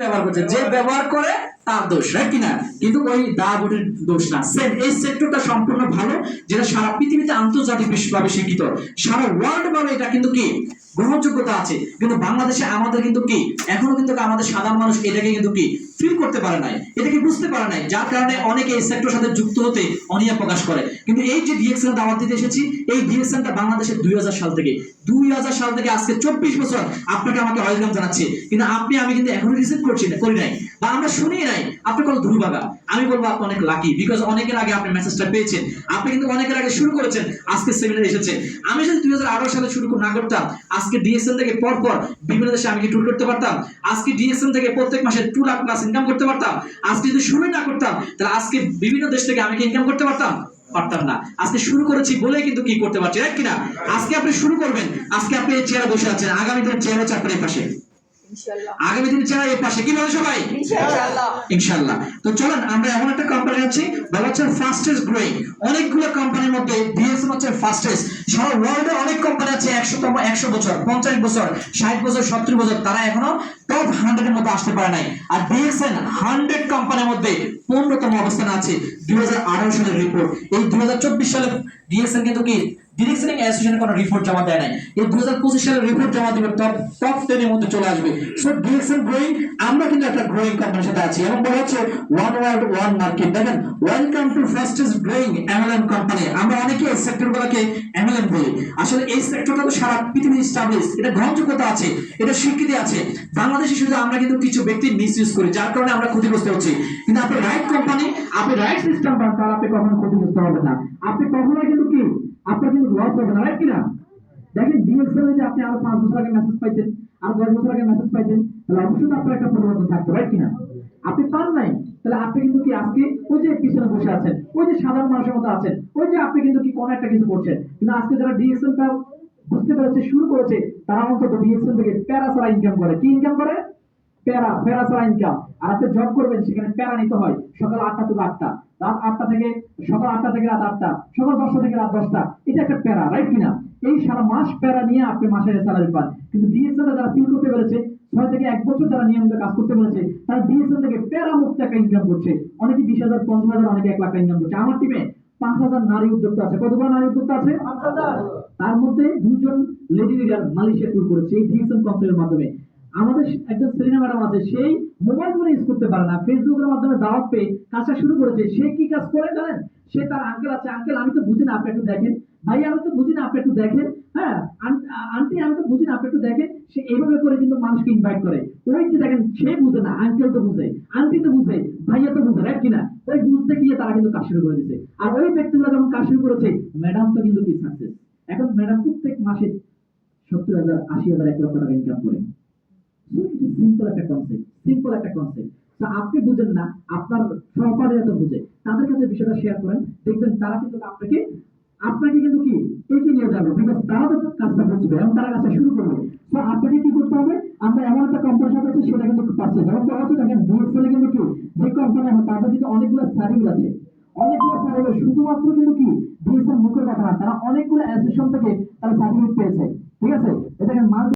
ব্যবহার করছে। যে ব্যবহার করে তার দোষ হ্যাঁ কিনা কিন্তু ওই দা বোর্ডের দোষ না। সেম এই সেক্টরটা সম্পূর্ণ ভালো, যেটা সারা পৃথিবীতে আন্তর্জাতিক বিশ্বভাবে স্বীকৃত সারা ওয়ার্ল্ড ভাবে এটা কিন্তু কি? গ্রহণযোগ্যতা আছে। কিন্তু বাংলাদেশে আমাদের কিন্তু কি? এখনও কিন্তু আমাদের সাধারণ মানুষ এটাকে কিন্তু কি? ফিল করতে পারে নাই। এটাকে বুঝতে পারে নাই। যার কারণে অনেকে এই সেক্টর সাথে যুক্ত হতে অনিয়া প্রকাশ করে। কিন্তু এই যে ডিএক্সএল দাওয়াত দিতে এসেছি, এই ডিএক্সএলটা বাংলাদেশের দুই সাল থেকে। দুই সাল থেকে আজকে চব্বিশ বছর আপনাকে আমাকে ওয়েলকাম জানাচ্ছি। কিন্তু আপনি, আমি কিন্তু এখনও রিসিভ করছি না, করি নাই। বা আমরা শুনি নাই, আপনি কোনো দুর্ভাগা আমি বলব আপনি অনেক লাকি বিকজ অনেকের আগে আপনি মেসেজটা পেয়েছেন। আপনি কিন্তু অনেকের আগে শুরু করেছেন, আজকে সেমিনার এসেছে। আমি যদি দুই হাজার আঠারো সালে শুরু না করতাম আজকে ডিএসএন থেকে পর পর বিভিন্ন দেশে আমি কি করতে পারতাম? আজকে ডিএসএন থেকে প্রত্যেক মাসে টু লাখ প্লাস ইনকাম করতে পারতাম। আজকে যদি শুরু না করতাম, তাহলে আজকে বিভিন্ন দেশ থেকে আমি কি ইনকাম করতে পারতাম? পারতাম না। আজকে শুরু করেছি বলে কিন্তু কি করতে পারছি কিনা? আজকে আপনি শুরু করবেন, আজকে আপনি চেয়ারে বসে আছেন আগামী দিন চেয়ার হচ্ছে আপনার পাশে। আগামী দিন এই পাশে কি বলে সবাই? ইনশাআল্লাহ। তো চলেন আমরা এমন একটা কোম্পানি আছি বলা হচ্ছে ফাস্টেস্ট গ্রোয়িং অনেকগুলো কোম্পানির মধ্যে হচ্ছে ফাস্টেস্ট সারা ওয়ার্ল্ডে অনেক কোম্পানি আছে একশো বছর পঞ্চাশ বছর ষাট বছর সত্তর বছর তারা এখনও টপ হান্ড্রেড এর মধ্যে আসতে পারে নাই। আর ডিএসএন হান্ড্রেড কোম্পানির মধ্যে পনেরোতম অবস্থানে আছে দুই হাজার আঠারো সালের রিপোর্ট এই দুই হাজার চব্বিশ সালে ডিএসএন কিন্তু কি? ডিরেকশনিং কোনো রিপোর্ট জমা দেয় নাই। এই দুই হাজার পঁচিশ রিপোর্ট জমা দিবে টপ টপ টেন এর মধ্যে চলে আসবে। সো ডিরেকশন গ্রোয়িং আমরা কিন্তু একটা গ্রোয়িং কোম্পানির সাথে আছি। এবং বলা হচ্ছে ওয়ান ওয়ার্ল্ড ওয়ান মার্কেট দেখেন welcome to fastest growing MLM company আমরা অনেকে এই সেক্টরগুলোকে এমএলএম বলি। আসলে এই সেক্টরটা তো সারা পৃথিবী স্টাবলিশ এটা গ্রহণযোগ্যতা আছে, এটা স্বীকৃতি আছে। বাংলাদেশে শুধু আমরা কিন্তু কিছু ব্যক্তি মিস ইউজ করি, যার কারণে আমরা ক্ষতিগ্রস্ত হচ্ছি। কিন্তু আপনি রাইট কোম্পানি আপনি রাইট সিস্টেম পান, তাহলে আপনি কখনো ক্ষতিগ্রস্ত হবেন না। আপনি কখনোই কিন্তু কি, আপনার কিন্তু লস হবে না রাইট কিনা? দেখেন ডিএক্সএল যে আপনি আরও পাঁচ বছর আগে মেসেজ পাইতেন, আর দশ বছর আগে মেসেজ পাইতেন, তাহলে অবশ্যই আপনার একটা পরিবর্তন থাকতো রাইট কিনা? আপনি পান নাই, তাহলে আপনি কিন্তু কি আজকে ওই যে পিছনে বসে আছেন, ওই যে সাধারণ মানুষের মতো আছেন, ওই যে আপনি কিন্তু কি কোনো একটা কিছু করছেন, কিন্তু আজকে যারা ডিএক্সএলটা বুঝতে পেরেছে, শুরু করেছে, তারা অন্তত ডিএক্সএল থেকে প্যারা ছাড়া ইনকাম করে। কি ইনকাম করে? প্যারা প্যারা ছাড়া ইনকাম আর আপনি জব করবেন সেখানে প্যারা নিতে হয়। সকাল আটটা থেকে আটটা। রাত আটটা থেকে সকাল আটটা থেকে রাত আটটা। সকাল দশটা থেকে রাত দশটা। এটা একটা প্যারা রাইট কিনা? এই সারা মাস প্যারা নিয়ে আপনি মাসের স্যালারি পান। কিন্তু ডিএসএল যারা ফিল করতে পেরেছে ছয় থেকে এক বছর যারা নিয়মিত কাজ করতে পেরেছে তারা ডিএসএল থেকে প্যারা মুক্ত একটা ইনকাম করছে। অনেকে বিশ হাজার পঞ্চাশ হাজার অনেকে এক লাখ ইনকাম করছে। আমার টিমে পাঁচ হাজার নারী উদ্যোক্তা আছে। কতগুলো নারী উদ্যোক্তা আছে? তার মধ্যে দুজন লেডি লিডার মালয়েশিয়া ট্যুর করেছে এই ডিএসএল কনসেপ্টের মাধ্যমে। আমাদের একজন সেলিনা ম্যাডাম আছে, সেই মোবাইল ফোন ইউজ করতে পারে না। ফেসবুকের মাধ্যমে দাওয়াত পেয়ে কাজটা শুরু করেছে। সে কি কাজ করে জানেন? সে তার আঙ্কেল আছে। আঙ্কেল আমি তো বুঝি না, আপনি একটু দেখেন। ভাই, আমি তো বুঝি না, আপনি একটু দেখেন। হ্যাঁ আন- আন্টি আমি তো বুঝি না, আপনি একটু দেখেন। সে এইভাবে করে কিন্তু মানুষকে ইনভাইট করে। ওই যে দেখেন, সে বুঝে না আঙ্কেল তো বুঝে আন্টি তো বুঝে, ভাইয়া তো বুঝে রাইট কিনা? ওই বুঝতে গিয়ে তারা কিন্তু কাজ শুরু করে দিচ্ছে আর ওই ব্যক্তিগুলো যখন কাজ শুরু করেছে, ম্যাডাম তো কিন্তু কি সাকসেস এখন ম্যাডাম প্রত্যেক মাসে সত্তর হাজার, আশি হাজার, এক লক্ষ টাকা ইনকাম করে সিম্পল একটা কনসেপ্ট সিম্পল একটা কনসেপ্ট তা আপনি বুঝেন না, আপনার সহপাঠীরা তো বুঝে। তাদের কাছে বিষয়টা শেয়ার করেন, দেখবেন তারা কিন্তু আপনাকে আপনাকে কিন্তু কি এগিয়ে নিয়ে যাবে। বিকজ তারা তো কাজটা বুঝবে এবং তারা কাজটা শুরু করবে। তো আপনাকে কি করতে হবে? আমরা এমন একটা কোম্পানির সাথে আছি, সেটা কিন্তু পাচ্ছি যেমন দেখা যাচ্ছে দেখেন ডিএসএল কিন্তু কি, যে কোম্পানি আছে তাদের কিন্তু অনেকগুলো সার্ভিস আছে। অনেকগুলো সার্ভিস শুধুমাত্র কিন্তু কি ডিএসএল মুখের কথা না, তারা অনেকগুলো অ্যাসোসিয়েশন থেকে তারা সার্টিফিকেট পেয়েছে। ঠিক আছে? এটা